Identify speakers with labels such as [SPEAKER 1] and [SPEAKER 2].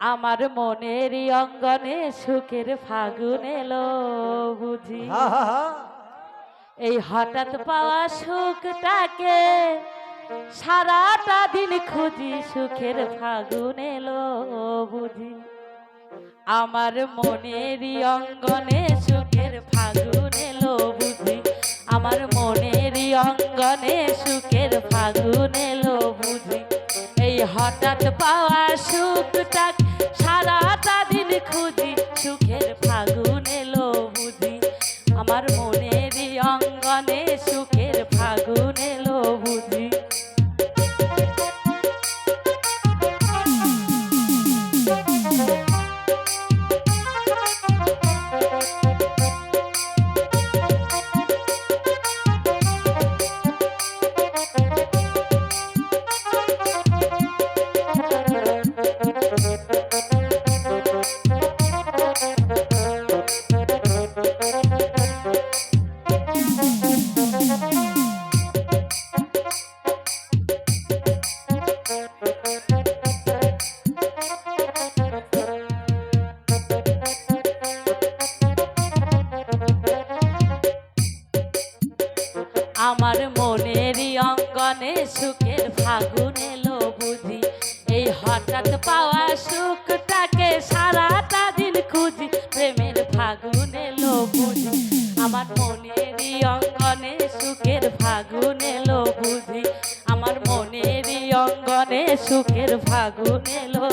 [SPEAKER 1] আমার মনের অঙ্গনে সুখের ফাগুন এলো বুঝি? এই হঠাৎ পাওয়া সুখটাকে সারাটা দিন খুঁজি সুখের ফাগুন এলো বুঝি? আমার মনের অঙ্গনে সুখের ফাগুন এলো বুঝি? আমার মনের অঙ্গনে সুখের ফাগুন এলো বুঝি? এই হঠাৎ পাওয়া সুখটা সারাটা দিন খুঁজি সুখের ফাগুন এলো বুঝি। আমার মনের অঙ্গনে সুখের ফাগুন এলো বুঝি। আমার মনেরই অঙ্গনে সুখের ফাগুন এলো বুঝি। এই হঠাৎ পাওয়া সুখটাকে সারাটা দিন খুঁজি। প্রেমের ফাগুন এলো বুঝি। আমার মনেরই অঙ্গনে সুখের ফাগুন এলো বুঝি। আমার মনেরই অঙ্গনে সুখের ফাগুন এলো।